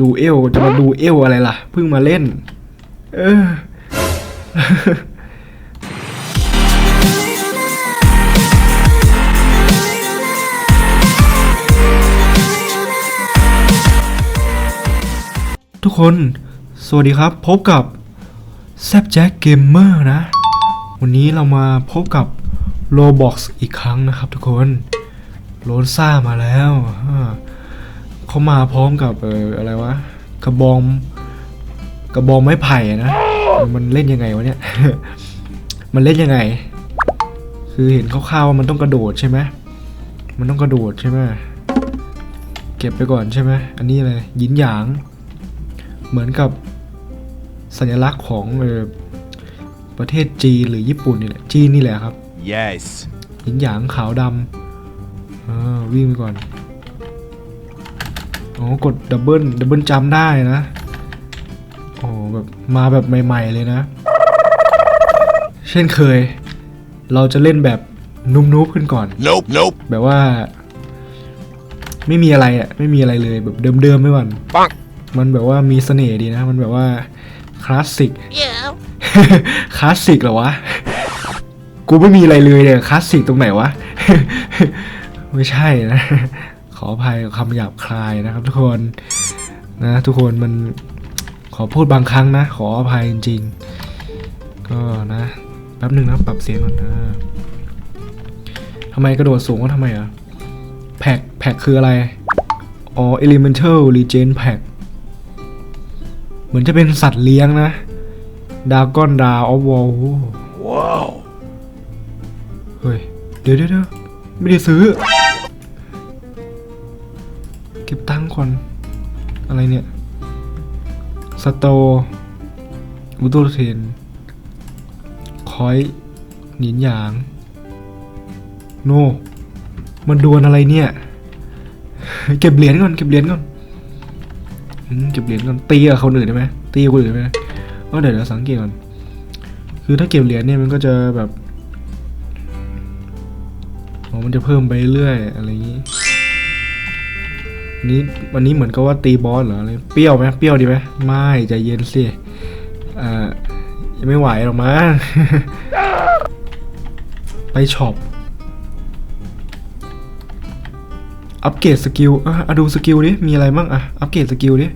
ดูเอลจะมาดูเอลอะไรล่ะ เพิ่งมาเล่น เออทุกคน สวัสดีครับ พบกับแซบแจ็คเกมเมอร์นะ วันนี้เรามาพบกับ Roblox อีกครั้งนะครับทุกคน โลนซ่ามาแล้ว เขามาพร้อมกับเอออะไรวะกระบองกระบองไม้ไผ่อะนะมันเล่นยังไงวะเนี่ย มันเล่นยังไง คือเห็นคร่าวๆว่ามันต้องกระโดดใช่ไหมมันต้องกระโดดใช่ไหมเก็บไปก่อนใช่ไหมอันนี้เลยยินหยาง เหมือนกับสัญลักษณ์ของเออประเทศจีนหรือญี่ปุ่นนี่แหละจีนนี่แหละครับ Yes. หินหยางขาวดำอ่าวิ่งไปก่อน อ๋อกดดับเบิลดับเบิลจำได้นะโอ้แบบมาแบบใหม่ ๆเลยนะ เช่นเคย เราจะเล่นแบบนุ่มๆขึ้นก่อน Nope. Nope. แบบว่า ไม่มีอะไรอะไม่มีอะไรเลยแบบเดิมๆไม่ก่อน Bonk. มันแบบว่ามีเสน่ห์ดีนะ มันแบบว่าคลาสสิก Yeah. คลาสสิกเหรอวะ กูไม่มีอะไรเลยเนี่ยคลาสสิกตรงไหนวะ ไม่ใช่นะ ขออภัยคำหยาบคายนะครับ ทุกคนนะทุกคนมันขอพูดบางครั้งนะ ขออภัยจริงๆก็นะแป๊บหนึ่งนะปรับเสียงก่อนนะทำไมกระโดดสูงก็ทำไมอะแพ็กแพ็กคืออะไรอ๋อ elemental regen pack เหมือนจะเป็นสัตว์เลี้ยงนะดากอนดาออฟวอล Whoa. เฮ้ยเดี๋ยวเดี๋ยวเดี๋ยวไม่ได้ซื้อ คน อะไรเนี่ยสโตอุตุเทนคอยหนินหยาง โน มันดวลอะไรเนี่ย เก็บเหรียญก่อน เก็บเหรียญก่อนเก็บเหรียญก่อนตีกับคนอื่นได้ไหมตีกับคนอื่นได้ไหมก็เดี๋ยวเราสังเกตก่อน คือถ้าเก็บเหรียญเนี่ยมันก็จะแบบ มันจะเพิ่มไปเรื่อยอะไรอย่างนี้ นี้วันนี้เหมือนกับว่าตีบอสเหรออะไรเปรี้ยวไหมเปรี้ยวดีไหมไม่ใจเย็นสิอ่ายังไม่ไหวหรอกมั้งไปช็อปอัปเกรดสกิลอะดูสกิลดิมีอะไรบ้างอะอัปเกรดสกิลดิ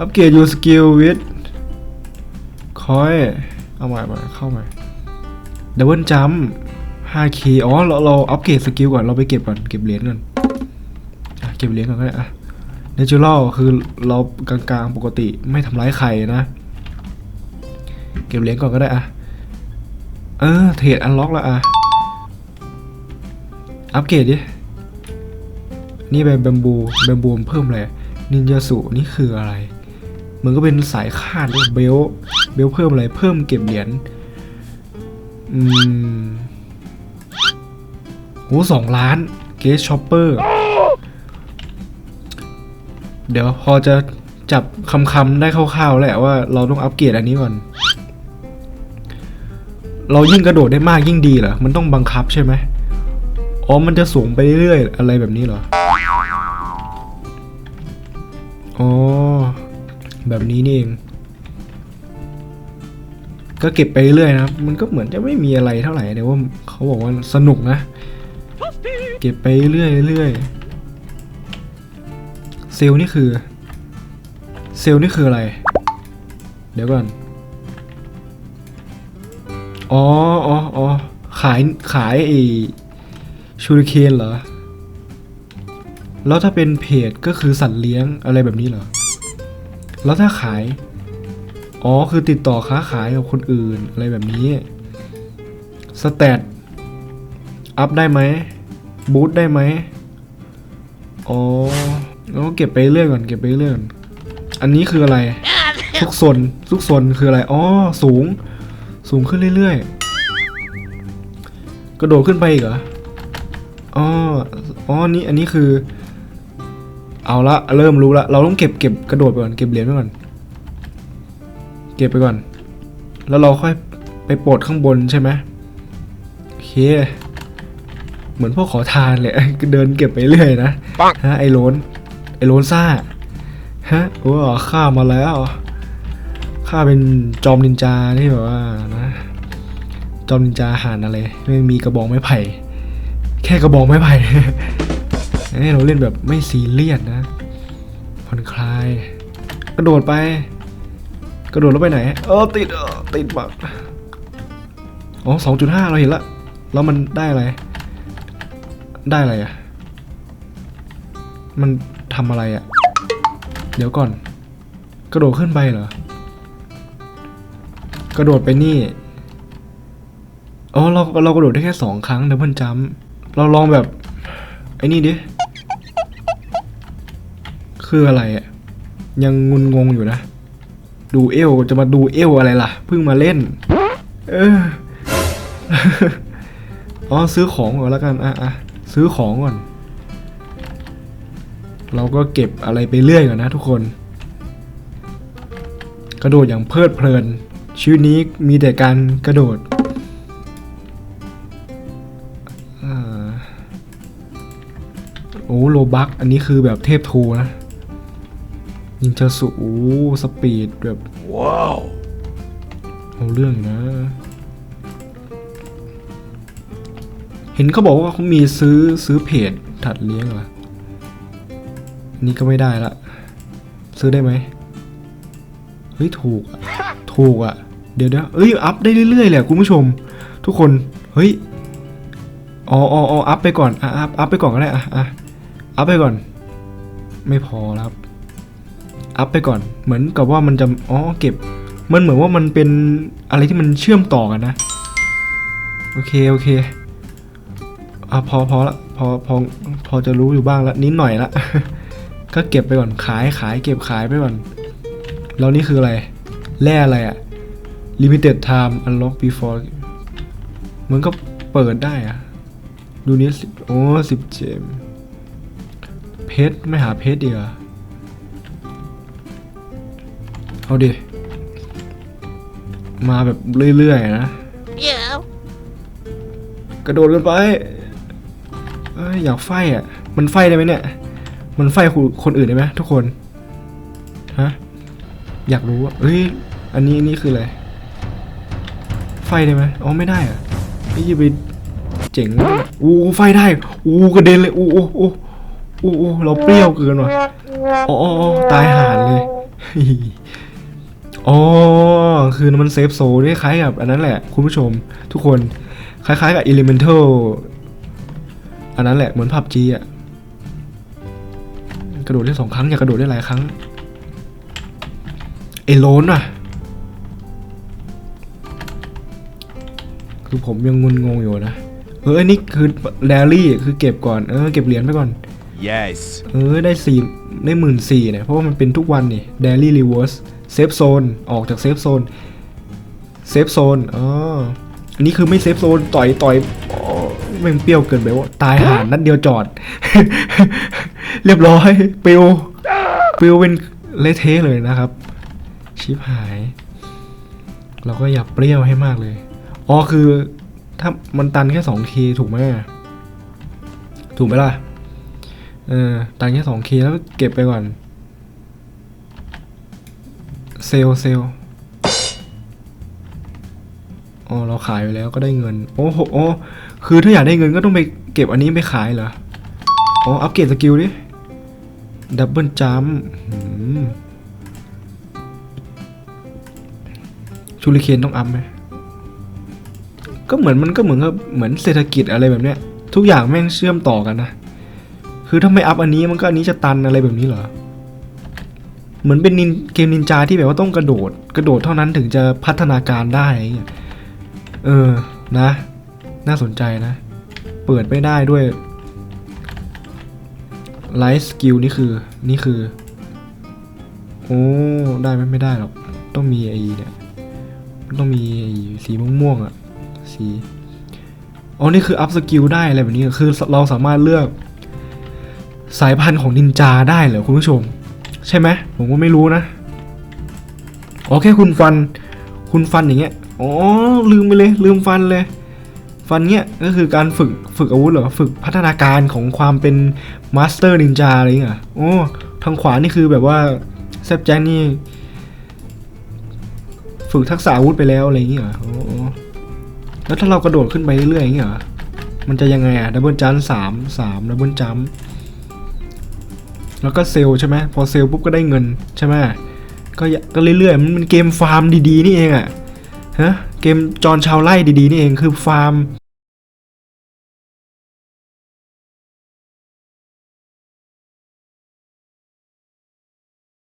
อัปเกรดยูสกิลวิดคอยเอาใหม่มาเข้าใหม่ดับเบิลจัม 5 k อ๋อเราเราอัปเกรดสกิลก่อนเราไปเก็บก่อนเก็บเหรียญก่อน เก็บเหรียญก่อนก็ได้อะเนเจอรัลคือเรากลางๆปกติไม่ทำร้ายใครนะ เก็บเหรียญก่อนก็ได้อะเออเทรดอันล็อกแล้วอะอัปเกรดดิ นี่แบบแบมบูแบมบูมเพิ่มอะไรนินจาสุนี่คืออะไรมันก็เป็นสายคาดด้วยเบลเบลเพิ่มอะไรเพิ่มเก็บเหรียญอืมโหสองล้านเกสช็อปเปอร์ เดี๋ยวพอจะจับคำๆได้คร่าวๆแหละว่าเราต้องอัปเกรดอันนี้ก่อน เรายิ่งกระโดดได้มากยิ่งดีเหรอ มันต้องบังคับใช่ไหมอ๋อ มันจะสูงไปเรื่อยๆอะไรแบบนี้เหรอ อ๋อ แบบนี้นี่เอง ก็เก็บไปเรื่อยนะครับ มันก็เหมือนจะไม่มีอะไรเท่าไหร่แต่ว่าเขาบอกว่าสนุกนะ เก็บไปเรื่อยเรื่อย เซลนี่คือ เซลนี่คืออะไร เดี๋ยวก่อน อ๋ออ๋ออ๋อขายขายไอชูริเคนเหรอ แล้วถ้าเป็นเพจก็คือสัตว์เลี้ยงอะไรแบบนี้เหรอ แล้วถ้าขาย อ๋อคือติดต่อค้าขายกับคนอื่นอะไรแบบนี้ สแตทอัพได้ไหมบูทได้ไหมอ๋อ แล้วก็เก็บไปเรื่อยก่อนเก็บไปเรื่อยก่อนอันนี้คืออะไรทุกโซนทุกโซนคืออะไรอ๋อสูง สูงขึ้นเรื่อยๆกระโดดขึ้นไปอีกเหรออ๋ออ๋อนี่อันนี้คือ เอาละเริ่มรู้ละเราต้องเก็บเก็บกระโดดไปก่อนเก็บเหรียญไปก่อน เก็บไปก่อน แล้วเราค่อยไปโปลดข้างบนใช่ไหมโอเคเหมือนพวกขอทานเลยเดินเก็บไปเรื่อยนะปังฮะไอโลน ไอโลนซ่าฮะโอ้ข้ามาแล้วข้าเป็นจอมนินจาที่แบบว่านะจอมนินจาหารอะไรไม่มีกระบอกไม้ไผ่ แค่กระบอกไม้ไผ่อันนี้เราเล่นแบบไม่ซีเรียสนะผ่อนคลาย กระโดดไป กระโดดแล้วไปไหน เออติดเออติดบักอ๋อสองจุดห้าเราเห็นละ แล้วมันได้อะไร ได้อะไรอะมัน ทำอะไรอะ เดี๋ยวก่อน กระโดดขึ้นไปเหรอ กระโดดไปนี่อ๋อเราเรากระโดดได้แค่สองครั้งดับเบิลจัมป์เราลองแบบ ไอ้นี่ดิ คืออะไรอะยังงุนงงอยู่นะ ดูเอวจะมาดูเอวอะไรล่ะ เพิ่งมาเล่น เอออ๋อซื้อของก่อนแล้วกันอะอะซื้อของก่อน เราก็เก็บอะไรไปเรื่อยก่อนนะทุกคน กระโดดอย่างเพลิดเพลิน ชีวิตนี้มีแต่การกระโดดอ่าโอ้โลบักอันนี้คือแบบเทพทูนะยิงเจอสุโอ้สปีดแบบ ว้าวเอาเรื่องอยู่นะ เห็นเขาบอกว่าเขามีซื้อซื้อเพจถัดเลี้ยงเหรออั นี่ก็ไม่ได้ละ ซื้อได้ไหมเฮ้ยถูกอะถูกอะเดี๋ยวเดี๋ยวเอ้ยอัพได้เรื่อยๆเลยอะคุณผู้ชม ทุกคนเฮ้ยอ๋ออ๋ออัพไปก่อนอะอัพอัพไปก่อนก็ได้อะอะอัพไปก่อน ไม่พอแล้วครับอัพไปก่อน เหมือนกับว่ามันจะอ๋อเก็บ มันเหมือนว่ามันเป็นอะไรที่มันเชื่อมต่อกันนะ โอเคโอเคอะพอพอละพอพอพอจะรู้อยู่บ้างละนิดหน่อยละ ก็เก็บไปก่อนขายขายเก็บขายไปก่อน แล้วนี่คืออะไร แร่อะไรอะ limited time unlock before มันก็เปิดได้อะดูนี้สิโอ้สิบเจม เพชรไม่หาเพชรดีกว่าเอาดิ มาแบบเรื่อยๆนะ Yeah. กระโดดกันไป เอ้ยอยากไฟอะ มันไฟได้ไหมเนี่ย มันไฟคนคนอื่นได้ไหมทุกคนฮะอยากรู้ว่าเอ้ยอันนี้อันนี้คืออะไรไฟได้ไหมอ๋อไม่ได้อะนี่จะไปเจ๋งเนี่ยอู้ไฟได้อู้กระเด็นเลยอู้อู้อู้อู้อู้เราเปรี้ยวเกินว่ะอ๋อตายห่านเลยอ๋อคือมันเซฟโซนคล้ายกับอันนั้นแหละคุณผู้ชมทุกคนคล้ายๆกับ Elemental อันนั้นแหละเหมือนผับจีอะ กระโดดได้สองครั้ง อยากกระโดดได้หลายครั้งไอ้โลนอะ คือผมยังงุนงงอยู่นะ เอออันนี้คือแรลลี่คือเก็บก่อน เออเก็บเหรียญไปก่อน Yes. เออได้สี่ได้หมื่นสี่เนี่ย เพราะว่ามันเป็นทุกวันนี่ daily rewards เซฟโซนออกจากเซฟโซนเซฟโซนอ๋ออันนี้คือไม่เซฟโซนต่อยต่อยอ๋อแม่งเปรี้ยวเกินไปว่าตายห่านนัดเดียวจอด เรียบร้อยปิวปิวเป็นเละเทะเลยนะครับ ชิบหาย เราก็อย่าเปรี้ยวให้มากเลย อ๋อคือ ถ้ามันตันแค่สองทีถูกไหมถูกไหมล่ะ เออ ตังค์แค่สองเคแล้วเก็บไปก่อน เซลเซลลอ๋อเราขายไปแล้วก็ได้เงิน โอ้โหโอ้คือถ้าอยากได้เงินก็ต้องไปเก็บอันนี้ไปขายเหรอ อ๋อ อัปเกรดสกิลดิ ดับเบิลจัมชูริเคนต้องอัพไหมก็เหมือนมันก็เหมือนกับเหมือนเศรษฐกิจอะไรแบบเนี้ย ทุกอย่างแม่งเชื่อมต่อกันนะคือถ้าไม่อัพอันนี้มันก็อันนี้จะตันอะไรแบบนี้เหรอเหมือนเป็นนินเกมนินจาที่แบบว่าต้องกระโดด กระโดดเท่านั้นถึงจะพัฒนาการได้เออนะ น่าสนใจนะ เปิดไม่ได้ด้วย ไลฟ์สกิลนี่คือ นี่คือ โอ้ ได้ไหมไม่ได้หรอก ต้องมีไอ้เนี่ย ต้องมีไอ้สีม่วงๆอะสี อ๋อ นี่คืออัพสกิลได้อะไรแบบนี้ คือเราสามารถเลือก สายพันธุ์ของนินจาได้เหรอคุณผู้ชม ใช่ไหม ผมก็ไม่รู้นะอ๋อแค่คุณฟัน คุณฟันอย่างเงี้ย อ๋อ ลืมไปเลย ลืมฟันเลย ฟันเนี้ยก็คือการฝึกฝึกอาวุธเหรอฝึกพัฒนาการของความเป็นมาสเตอร์นินจาอะไรเงี้ยโอ้ทางขวานี่คือแบบว่าแซบแจ็คนี่ ฝึกทักษะอาวุธไปแล้วอะไรอย่างเงี้ยเหรอโอ้แล้วถ้าเรากระโดดขึ้นไปเรื่อยๆอย่างเงี้ยมันจะยังไงอะดับเบิลจัมสามสามดับเบิลจัมแล้วก็เซลล์ใช่ไหมพอเซลล์ปุ๊บก็ได้เงินใช่ไหมก็ย่าก็เรื่อยๆมันเป็นเกมฟาร์มดีๆนี่เองอะฮะ เกมจอนชาวไร่ดีๆนี่เองคือฟาร์ม